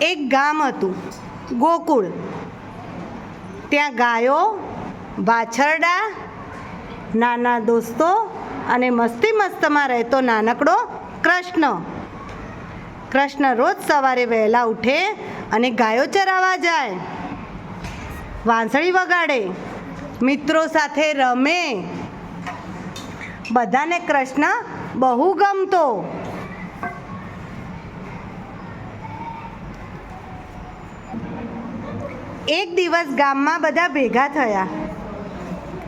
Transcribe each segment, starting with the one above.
એક ગામ હતું, ગોકુળ. ત્યાં ગાયો, વાછરડા, નાના દોસ્તો અને મસ્તી મસ્તમાં રહેતો નાનકડો કૃષ્ણ. કૃષ્ણ રોજ સવારે વહેલા ઉઠે અને ગાયો ચરાવવા જાય. વાંસળી વગાડે, મિત્રો સાથે રમે. બધાને કૃષ્ણ બહુ ગમતો. એક દિવસ ગામમાં બધા ભેગા થયા.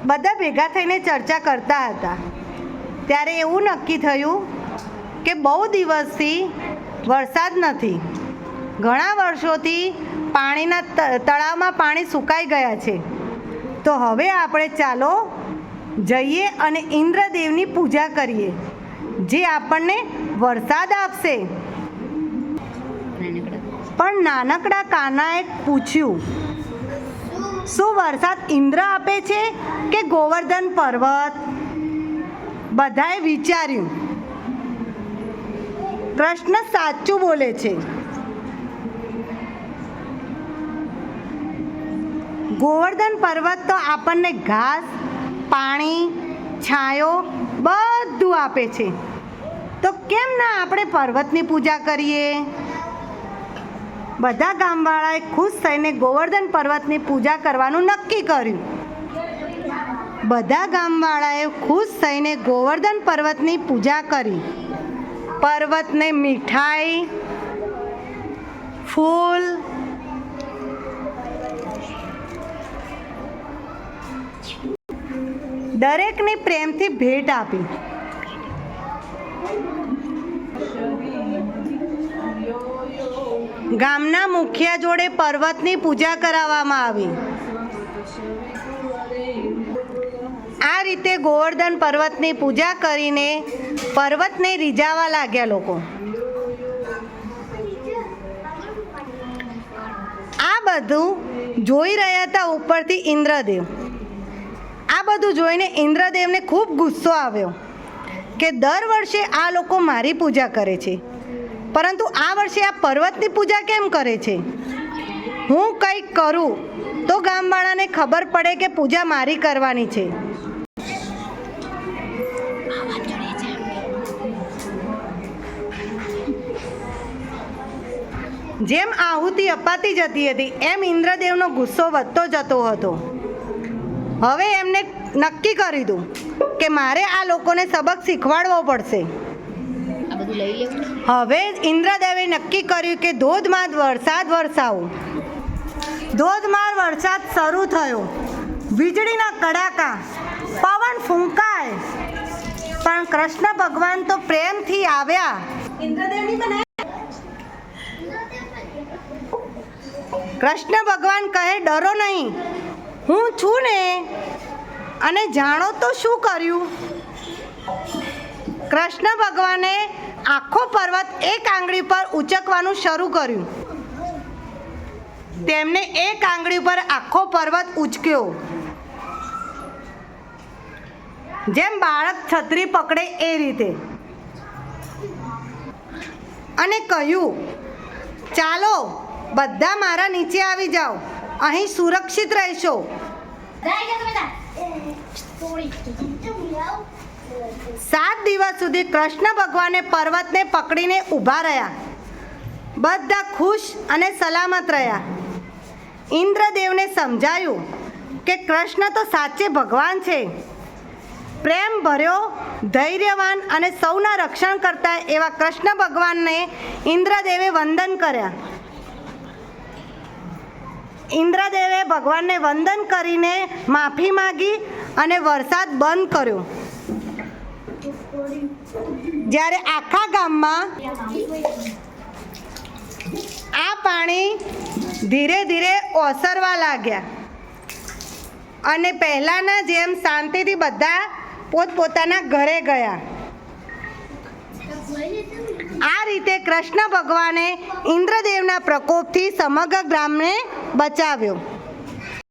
બધા ભેગા થઈને ચર્ચા કરતા હતા. ત્યારે એવું નક્કી થયું કે બહુ દિવસથી વરસાદ નથી. ઘણા વર્ષોથી પાણીના તળાવમાં પાણી સુકાઈ ગયા છે. તો હવે આપણે ચાલો જઈએ અને ઇન્દ્રદેવની પૂજા કરીએ જે આપણને વરસાદ આપશે. પણ નાનકડા કાનાએ પૂછ્યું શું વરસાદ ઇન્દ્ર આપે છે કે ગોવર્ધન પર્વત? બધાએ વિચાર્યું. કૃષ્ણ સાચું બોલે છે. ગોવર્ધન પર્વત તો આપણને ઘાસ, પાણી, છાંયો બધું આપે છે. તો કેમ ના આપણે પર્વતની પૂજા કરીએ? બધા ગામવાળાએ ખુશ થઈને ગોવર્ધન પર્વતની પૂજા કરવાનું નક્કી કર્યું. બધા ગામવાળાએ ખુશ થઈને ગોવર્ધન પર્વતની પૂજા કરી. પર્વતને મીઠાઈ, ફૂલ, દરેકને પ્રેમથી ભેટ આપી. ગામના મુખિયા જોડે પર્વતની પૂજા કરાવવામાં આવી. આ રીતે ગોવર્ધન પર્વતની પૂજા કરીને પર્વતને રીઝાવા લાગ્યા લોકો. આ બધું જોઈ રહ્યા હતા ઉપરથી ઇન્દ્રદેવ. આ બધું જોઈને ઇન્દ્રદેવને ખૂબ ગુસ્સો આવ્યો કે દર વર્ષે આ લોકો મારી પૂજા કરે છે. પરંતુ આ વર્ષે આ પર્વતની પૂજા કેમ કરે છે? હું કંઈક કરું તો ગામવાળાને ખબર પડે કે પૂજા મારી કરવાની છે. જેમ આહુતિ અપાતી જતી હતી, એમ ઇન્દ્રદેવનો ગુસ્સો વધતો જતો હતો. હવે એમને નક્કી કરી દઉં કે મારે આ લોકોને સબક શીખવાડવો પડશે. બધું લઈ લેવું. હવે ઇન્દ્રદેવે નક્કી કર્યું કે ધોધમાર વરસાદ વરસાવો. ધોધમાર વરસાદ શરૂ થયો. વીજળીના કડાકા પવન ફૂંકાય. પણ કૃષ્ણ ભગવાન તો પ્રેમથી આવ્યા. કૃષ્ણ ભગવાન કહે ડરો નહીં. હું છું ને અને જાણો તો શું કર્યું? કૃષ્ણ ભગવાને આખો પર્વત એક આંગળી પર ઉચકવાનું શરૂ કર્યું. તેમને એક આંગળી પર આખો પર્વત ઉચક્યો. જેમ બાળક છત્રી પકડે એ રીતે. અને કહ્યું, ચાલો, બધા મારા નીચે આવી જાઓ. અહીં સુરક્ષિત રહેશો. સાત દિવસ સુધી કૃષ્ણ ભગવાને પર્વતને પકડીને ઊભા રહ્યા. બધા ખુશ અને સલામત રહ્યા. ઇન્દ્રદેવને સમજાયું કે કૃષ્ણ તો સાચે ભગવાન છે. પ્રેમ ભર્યો, ધૈર્યવાન અને સૌના રક્ષણ કરતા એવા કૃષ્ણ ભગવાનને ઇન્દ્રદેવે વંદન કર્યા. ઇન્દ્રદેવે ભગવાનને વંદન કરીને માફી માગી અને વરસાદ બંધ કર્યો. જ્યારે આખા ગામમાં આ પાણી ધીરે ધીરે ઓસરવા લાગ્યા. અને પહેલાંના જેમ શાંતિથી બધા પોતપોતાના ઘરે ગયા. આ રીતે કૃષ્ણ ભગવાને ઇન્દ્રદેવના પ્રકોપથી સમગ્ર ગ્રામને બચાવ્યો.